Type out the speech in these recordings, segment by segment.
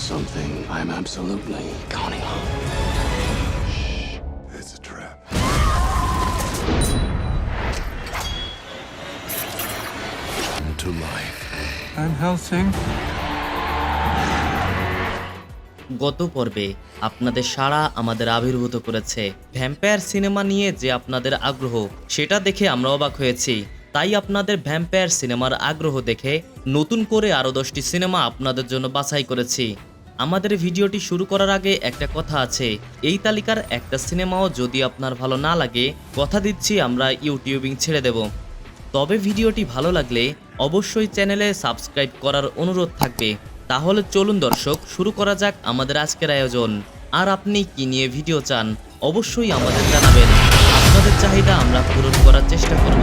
something I'm absolutely counting on. Shh. It's a trap. To life. I'm Helsing. গত পর্বে আপনাদের সারা আমাদের আবির্ভূত করেছে ভ্যাম্পায়ার সিনেমা নিয়ে যে আপনাদের আগ্রহ সেটা দেখে আমরা অবাক হয়েছি তাই আপনাদের ভ্যাম্পায়ার সিনেমার আগ্রহ দেখে নতুন করে আরও দশটি সিনেমা আপনাদের জন্য বাছাই করেছি আমাদের ভিডিওটি শুরু করার আগে একটা কথা আছে। এই তালিকার একটা সিনেমাও যদি আপনার ভালো না লাগে, কথা দিচ্ছি আমরা ইউটিউবিং ছেড়ে দেব। তবে ভিডিওটি ভালো লাগলে অবশ্যই চ্যানেলে সাবস্ক্রাইব করার অনুরোধ থাকবে। তাহলে চলুন দর্শক, শুরু করা যাক আমাদের আজকের আয়োজন। আর আপনি কি নিয়ে ভিডিও চান, অবশ্যই আমাদের জানাবেন। আপনাদের চাহিদা আমরা পূরণ করার চেষ্টা করব।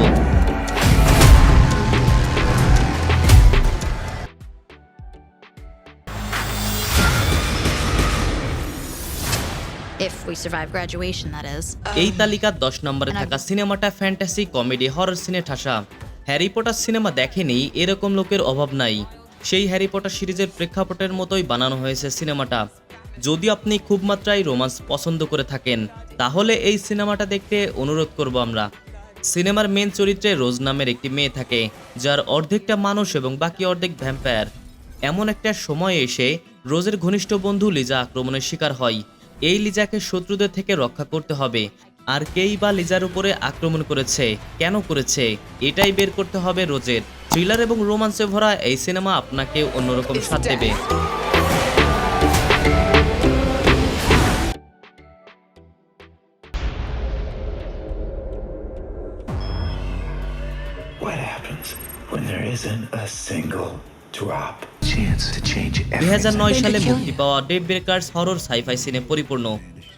If we survive graduation, that is. এই তালিকার দশ নম্বরে থাকা সিনেমাটা ফ্যান্টাসি কমেডি হরর সিনে ঠাসা। হ্যারি পটার সিনেমা দেখেনি এরকম লোকের অভাব নাই। সেই হ্যারি পটার সিরিজের প্রেক্ষাপটের মতোই বানানো হয়েছে সিনেমাটা। যদি আপনি খুব মাত্রায় রোমান্স পছন্দ করে থাকেন তাহলে এই সিনেমাটা দেখতে অনুরোধ করব আমরা। সিনেমার মেন চরিত্রে রোজ নামের একটি মেয়ে থাকে যার অর্ধেকটা মানুষ এবং বাকি অর্ধেক ভ্যাম্পায়ার এমন একটা সময় এসে রোজের ঘনিষ্ঠ বন্ধু লিজা আক্রমণের শিকার হয়। এই লিজাকে শত্রুদের থেকে রক্ষা করতে হবে। আর কেই বা লিজার উপরে আক্রমণ করেছে কেন করেছে এটাই বের করতে হবে রোজের। থ্রিলার এবং রোমান্সে ভরা এই সিনেমা আপনাকে অন্যরকম স্বাদ দেবে। What happens when there isn't a single drop? দুই everything. সালে মুক্তি পাওয়া ডেভ ব্রেকার্স হরর সাইফাই সিনে পরিপূর্ণ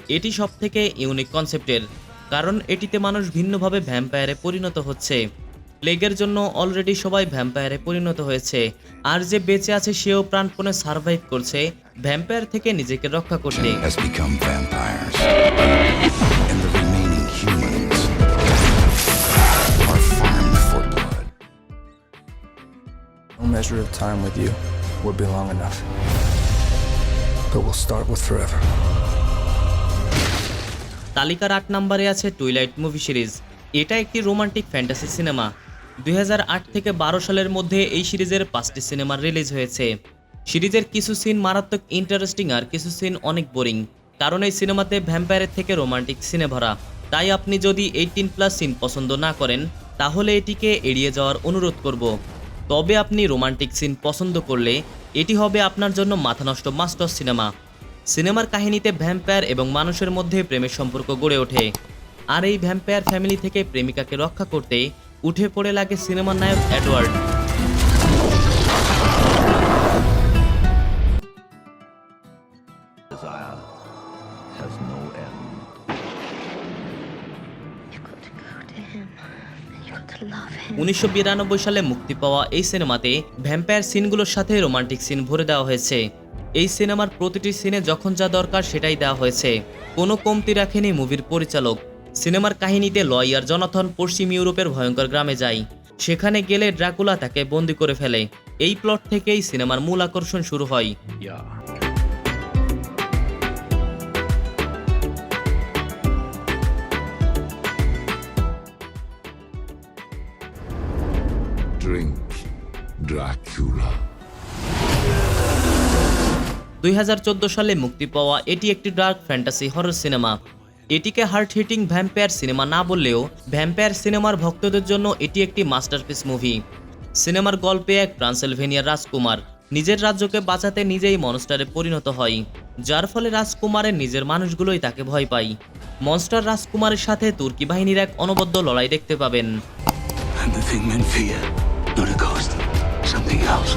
এটি সব থেকে ইউনিক কনসেপ্টের কারণ এটিতে মানুষ ভিন্নভাবে ভ্যাম্পায়ারে পরিণত হচ্ছে প্লেগের জন্য অলরেডি সবাই ভ্যাম্পায়ারে পরিণত হয়েছে আর যে বেঁচে আছে সেও প্রাণপণে সার্ভাইভ করছে ভ্যাম্পায়ার থেকে নিজেকে রক্ষা করতে Has become vampires. And the remaining humans are farmed for blood. No measure of time with you would be long enough. But we'll start with forever. তালিকার আট নম্বরে আছে টুইলাইট মুভি সিরিজ এটা একটি রোমান্টিক ফ্যান্টাসি সিনেমা দুই হাজার আট থেকে বারো সালের মধ্যে এই সিরিজের পাঁচটি সিনেমা রিলিজ হয়েছে। সিরিজের কিছু সিন মারাত্মক ইন্টারেস্টিং আর কিছু সিন অনেক বোরিং কারণ এই সিনেমাতে ভ্যাম্পায়ারের থেকে রোমান্টিক সিনে ভরা। তাই আপনি যদি এইটিন প্লাস সিন পছন্দ না করেন, তাহলে এটিকে এড়িয়ে যাওয়ার অনুরোধ করব। তবে আপনি রোমান্টিক সিন পছন্দ করলে এটি হবে আপনার জন্য মাথা নষ্ট মাস্টার সিনেমা। সিনেমার কাহিনীতে ভ্যাম্পায়ার এবং মানুষের মধ্যে প্রেমের সম্পর্ক গড়ে ওঠে। আর এই ভ্যাম্পায়ার ফ্যামিলি থেকে প্রেমিকাকে রক্ষা করতে উঠে পড়ে লাগে সিনেমার নায়ক অ্যাডওয়ার্ড উনিশশো বিরানব্বই সালে মুক্তি পাওয়া এই সিনেমাতে ভ্যাম্পায়ার সিনগুলোর সাথে রোমান্টিক সিন ভরে দেওয়া হয়েছে। এই সিনেমার প্রতিটি সিনে যখন যা দরকার সেটাই দেওয়া হয়েছে। কোনো কমতি রাখেনি মুভির পরিচালক। সিনেমার কাহিনীতে লয়ার জনাথন পশ্চিম ইউরোপের ভয়ঙ্কর গ্রামে যায়। সেখানে গেলে ড্রাকুলা তাকে বন্দি করে ফেলে। এই প্লট থেকেই সিনেমার মূল আকর্ষণ শুরু হয়। Drink Dracula. দুই হাজার চোদ্দ সালে মুক্তি পাওয়া এটি একটি ডার্ক ফ্যান্টাসি হরর সিনেমা এটিকে হার্ট হিটিং ভ্যাম্পায়ার সিনেমা না বললেও ভ্যাম্পায়ার সিনেমার ভক্তদের জন্য এটি একটি মাস্টারপিস মুভি সিনেমার গল্পে এক ট্রান্সেলভেনিয়ার রাজকুমার নিজের রাজ্যকে বাঁচাতে নিজেই মনস্টারে পরিণত হয় যার ফলে রাজকুমারের নিজের মানুষগুলোই তাকে ভয় পায়। মনস্টার রাজকুমারের সাথে তুর্কি বাহিনীর এক অনবদ্য লড়াই দেখতে পাবেন। Not a ghost, something else.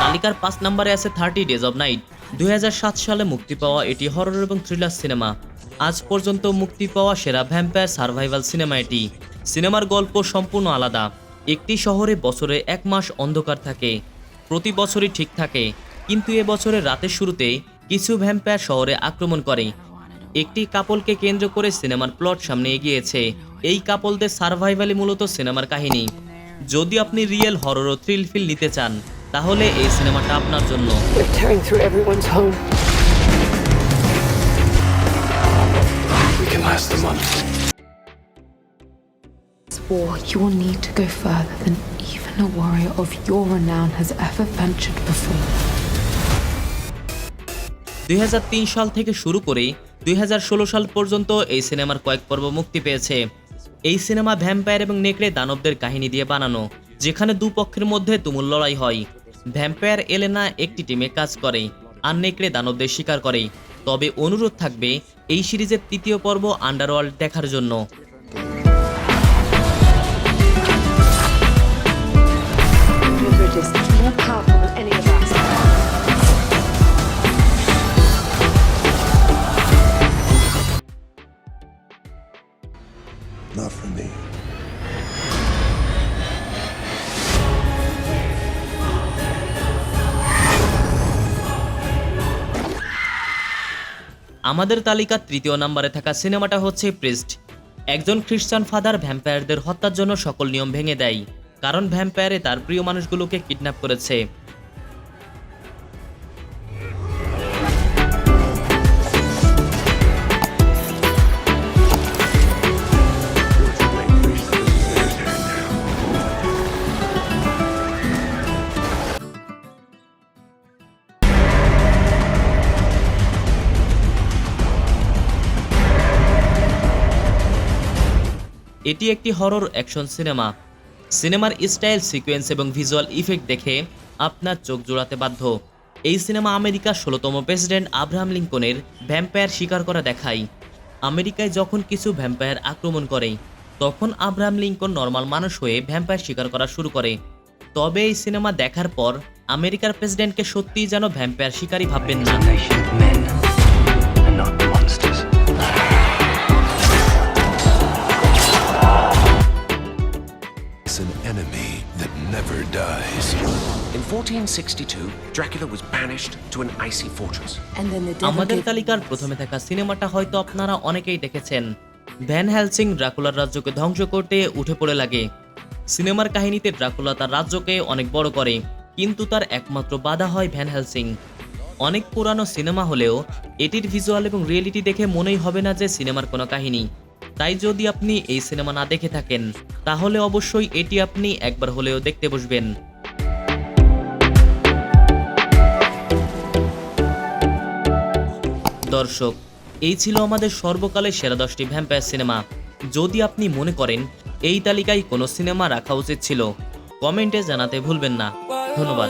তালিকার পাঁচ নম্বরে আছে থার্টি ডেজ অব নাইট দুই হাজার সাত সালে মুক্তি পাওয়া এটি হরর এবং থ্রিলার সিনেমা আজ পর্যন্ত মুক্তি পাওয়া সেরা ভ্যাম্পায়ার সার্ভাইভাল সিনেমা এটি। সিনেমার গল্প সম্পূর্ণ আলাদা। একটি শহরে বছরে এক মাস অন্ধকার থাকে। প্রতি বছরই ঠিক থাকে কিন্তু এ বছরের রাতের শুরুতে কিছু ভ্যাম্পায়ার শহরে আক্রমণ করে। একটি কাপলকে কেন্দ্র করে সিনেমার প্লট সামনে এগিয়েছে। এই কাপলদের সার্ভাইভালই মূলত সিনেমার কাহিনী। যদি আপনি রিয়েল হরর ও থ্রিল ফিল নিতে চান তাহলে এই সিনেমাটা আপনার জন্য। Last a month. War, you will need to go further than even a warrior of your renown has ever ventured before. দুই হাজার তিন সাল থেকে শুরু করে দু হাজার ষোলো সাল পর্যন্ত এই সিনেমার কয়েক পর্ব মুক্তি পেয়েছে। এই সিনেমা ভ্যাম্পায়ার এবং নেকড়ে দানবদের কাহিনী দিয়ে বানানো যেখানে দুপক্ষের মধ্যে তুমুল লড়াই হয়। ভ্যাম্পায়ার এলেনা একটি টিমে কাজ করে আর নেকড়ে দানবদের শিকার করে। তবে অনুরোধ থাকবে এই সিরিজের তৃতীয় পর্ব আন্ডারওয়ার্ল্ড দেখার জন্য। আমাদের তালিকার তৃতীয় নম্বরে থাকা সিনেমাটা হচ্ছে প্রিস্ট। একজন খ্রিস্টান ফাদার ভ্যাম্পায়ারদের হত্যার জন্য সকল নিয়ম ভেঙে দেয়, কারণ ভ্যাম্পায়ারে তার প্রিয় মানুষগুলোকে কিডন্যাপ করেছে। এটি একটি হরর অ্যাকশন সিনেমা। সিনেমার স্টাইল, সিকোয়েন্স এবং ভিজুয়াল ইফেক্ট দেখে আপনার চোখ জোড়াতে বাধ্য। এই সিনেমা আমেরিকার ষোলোতম প্রেসিডেন্ট আব্রাহাম লিঙ্কনের ভ্যাম্পায়ার শিকার করা দেখায়। আমেরিকায় যখন কিছু ভ্যাম্পায়ার আক্রমণ করে, তখন আব্রাহাম লিঙ্কন নর্মাল মানুষ হয়ে ভ্যাম্পায়ার শিকার করা শুরু করে। তবে এই সিনেমা দেখার পর আমেরিকার প্রেসিডেন্টকে সত্যিই যেন ভ্যাম্পায়ার শিকারই ভাববেন না। 1462, Dracula was banished to an icy fortress. And then the আমাদের তালিকার প্রথমে থাকা সিনেমাটা হয়তো আপনারা অনেকেই দেখেছেন। ভ্যান হ্যালসিং ড্রাকুলার রাজ্যকে ধ্বংস করতে উঠে পড়ে লাগে। সিনেমার কাহিনীতে ড্রাকুলা তার রাজ্যকে অনেক বড় করে কিন্তু তার একমাত্র বাধা হয় ভ্যান হ্যালসিং অনেক পুরানো সিনেমা হলেও এটির ভিজুয়াল এবং রিয়েলিটি দেখে মনেই হবে না যে সিনেমার কোনো কাহিনী। তাই যদি আপনি এই সিনেমা না দেখে থাকেন তাহলে অবশ্যই এটি আপনি একবার হলেও দেখতে বসবেন। দর্শক, এই ছিল আমাদের সর্বকালের সেরা দশটি ভ্যাম্পায়ার সিনেমা যদি আপনি মনে করেন, এই তালিকায় কোনো সিনেমা রাখা উচিত ছিল, কমেন্টে জানাতে ভুলবেন না। ধন্যবাদ।